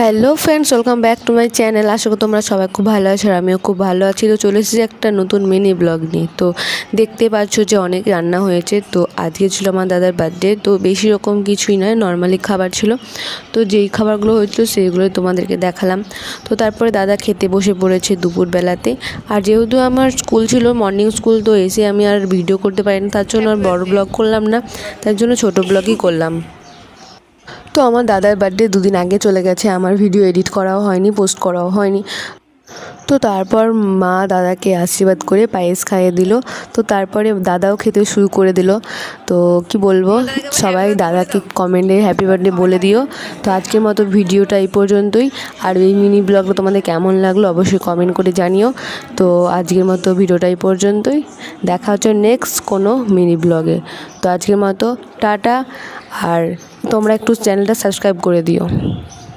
Hello friends welcome back to my channel আশা করি তোমরা সবাই খুব ভালো আছো আর আমিও খুব ভালো আছি। তো চলে এসেছি একটা নতুন মিনি ব্লগ নিয়ে। তো দেখতে পাচ্ছ যে অনেক রান্না হয়েছে। তো আজকে ছিল আমার দাদার বার্থডে তো বেশি রকম কিছুই নয় নর্মালি খাবার ছিল। তো যেই খাবারগুলো হয়েছিল সেইগুলোই তোমাদেরকে দেখালাম। তো তারপরে দাদা খেতে বসে পড়েছে দুপুরবেলাতে। আর যেহেতু আমার স্কুল ছিল মর্নিং স্কুল তো এসে আমি আর ভিডিও করতে পারি পারিনি। তার জন্য আর বড় ব্লগ করলাম না। তার জন্য ছোট ব্লগই করলাম। তো আমার দাদার বার্থডে দুদিন আগে চলে গেছে, আমার ভিডিও এডিট করাও হয়নি পোস্ট করাও হয়নি। তো তারপর মা দাদাকে আশীর্বাদ করে পায়েস খাইয়ে দিল। তো তারপরে দাদাও খেতে শুরু করে দিল। তো কি বলব, সবাই দাদাকে কমেন্টে হ্যাপি বার্থডে বলে দিও। তো আজকের মতো ভিডিওটা এই পর্যন্তই। আর এই মিনি ব্লগটা তোমাদের কেমন লাগল অবশ্যই কমেন্ট করে জানিও। তো আজকের মতো ভিডিওটা এই পর্যন্তই। দেখা হচ্ছে নেক্সট কোনো মিনি ব্লগে তো আজকের মতো টাটা, আর তোমরা একটু চ্যানেলটা সাবস্ক্রাইব করে দিও।